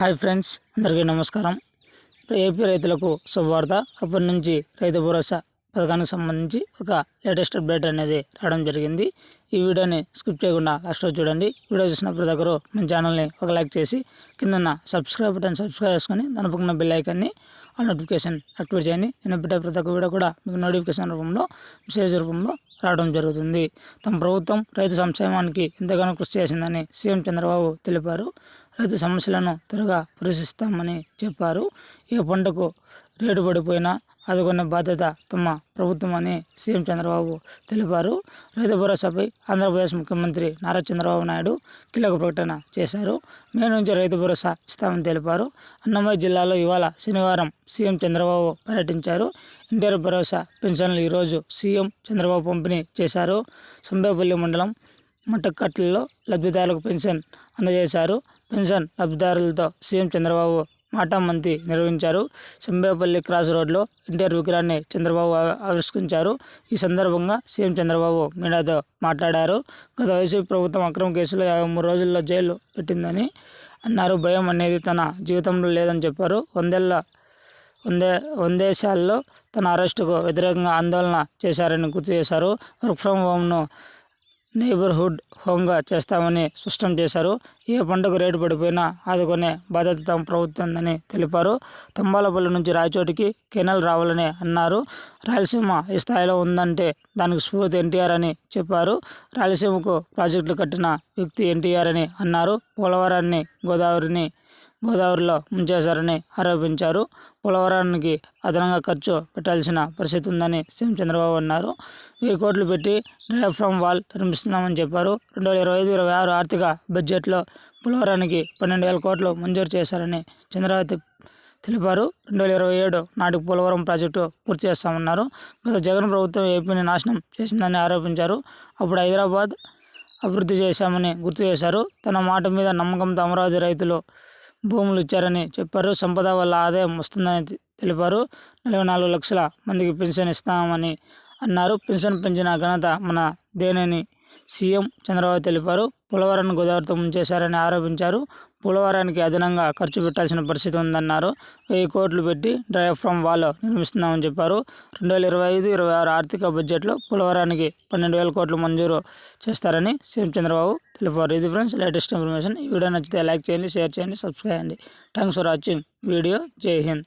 Hi friends అందరికీ నమస్కారం. AP రైతులకు శుభవార్త. అప్పటి నుంచి రైతు భరోసా పథకానికి సంబంధించి ఒక లేటెస్ట్ అప్డేట్ అనేది రావడం జరిగింది. ఈ వీడియోని స్కిప్ చేయకుండా లాస్ట్ చూడండి. వీడియో చూసిన ప్రతి ఒక్కరు మన ఛానల్ని ఒక లైక్ చేసి కింద సబ్స్క్రైబ్ బటన్ సబ్స్క్రైబ్ చేసుకొని దాని పక్కన బెల్ ఐకాన్ని ఆ నోటిఫికేషన్ యాక్టివేట్ చేయండి. నేను పెట్టే ప్రతి ఒక్క వీడియో కూడా మీకు నోటిఫికేషన్ రూపంలో మెసేజ్ రూపంలో రావడం జరుగుతుంది. తమ ప్రభుత్వం రైతు సంక్షేమానికి ఎంతగానో కృషి చేసిందని సీఎం చంద్రబాబు తెలిపారు. రైతు సమస్యలను త్వరగా పరిశీలిస్తామని చెప్పారు. ఏ పంటకు రేటు పడిపోయినా ఆదుకునే బాధ్యత తమ ప్రభుత్వం అని సీఎం చంద్రబాబు తెలిపారు. రైతు భరోసాపై ఆంధ్రప్రదేశ్ ముఖ్యమంత్రి నారా చంద్రబాబు నాయుడు కీలక ప్రకటన చేశారు. మే నుంచి రైతు భరోసా ఇస్తామని తెలిపారు. అన్నమయ్య జిల్లాలో ఇవాళ శనివారం సీఎం చంద్రబాబు పర్యటించారు. ఎన్టీఆర్ భరోసా పెన్షన్లు ఈరోజు సీఎం చంద్రబాబు పంపిణీ చేశారు. సంబేపల్లి మండలం మట్టకట్లలో లబ్ధిదారులకు పెన్షన్ అందజేశారు. పెన్షన్ లబ్ధిదారులతో సీఎం చంద్రబాబు మాటామంతి నిర్వహించారు. సంబేపల్లి క్రాస్ రోడ్లో ఎన్టీఆర్ విగ్రహాన్ని చంద్రబాబు ఆవిష్కరించారు. ఈ సందర్భంగా సీఎం చంద్రబాబు మీడియాతో మాట్లాడారు. గత వైసీపీ ప్రభుత్వం అక్రమ కేసులో యాభై మూడు రోజుల్లో జైలు పెట్టిందని అన్నారు. భయం అనేది తన జీవితంలో లేదని చెప్పారు. వందేళ్ళ వందే వందేశాల్లో తన అరెస్టుకు వ్యతిరేకంగా ఆందోళన చేశారని గుర్తు చేశారు. వర్క్ ఫ్రమ్ హోమ్ను నైబర్హుడ్ హోంగా చేస్తామని స్పష్టం చేశారు. ఏ పంటకు రేటు పడిపోయినా ఆదుకునే బాధ్యత తమ ప్రభుత్వందని తెలిపారు. తంబాలపల్లి నుంచి రాయచోటికి కెనల్ రావాలని అన్నారు. రాయలసీమ ఈ స్థాయిలో ఉందంటే దానికి స్ఫూర్తి ఎన్టీఆర్ అని చెప్పారు. రాయలసీమకు ప్రాజెక్టులు కట్టిన వ్యక్తి ఎన్టీఆర్ అని అన్నారు. పోలవరాన్ని గోదావరిని గోదావరిలో ముంచేశారని ఆరోపించారు. పోలవరానికి అదనంగా ఖర్చు పెట్టాల్సిన పరిస్థితి ఉందని సీఎం చంద్రబాబు అన్నారు. వెయ్యి కోట్లు పెట్టి డయాఫ్రమ్ వాల్ నిర్మిస్తున్నామని చెప్పారు. రెండు వేల ఇరవై ఐదు ఇరవై ఆరు ఆర్థిక బడ్జెట్లో పోలవరానికి పన్నెండు వేల కోట్లు మంజూరు చేశారని చంద్రబాబు తెలిపారు. రెండు వేల ఇరవై ఏడు నాటికి పోలవరం ప్రాజెక్టు పూర్తి చేస్తామన్నారు. గత జగన్ ప్రభుత్వం ఏపీని నాశనం చేసిందని ఆరోపించారు. అప్పుడు హైదరాబాద్ అభివృద్ధి చేశామని గుర్తు చేశారు. తన మాట మీద నమ్మకంతో అమరావతి రైతులు భూములు ఇచ్చారని చెప్పారు. సంపద వల్ల ఆదాయం వస్తుందని తెలిపారు. నలభై నాలుగు లక్షల మందికి పెన్షన్ ఇస్తామని అన్నారు. పెన్షన్ పెంచిన ఘనత మన దేనని సీఎం చంద్రబాబు తెలిపారు. పోలవరాన్ని గోదావరితో ముంచేశారని ఆరోపించారు. పోలవరానికి అదనంగా ఖర్చు పెట్టాల్సిన పరిస్థితి ఉందన్నారు. వెయ్యి కోట్లు పెట్టి డయాఫ్రమ్ వాల్ నిర్మిస్తున్నామని చెప్పారు. రెండు వేల ఇరవై ఐదు ఇరవై ఆరు ఆర్థిక బడ్జెట్లో పోలవరానికి పన్నెండు వేల కోట్లు మంజూరు చేస్తారని సీఎం చంద్రబాబు తెలిపారు. ఇది ఫ్రెండ్స్ లేటెస్ట్ ఇన్ఫర్మేషన్. ఈ వీడియో నచ్చితే లైక్ చేయండి షేర్ చేయండి సబ్స్క్రైబ్ చేయండి. Thanks for watching. వీడియో జై హింద్.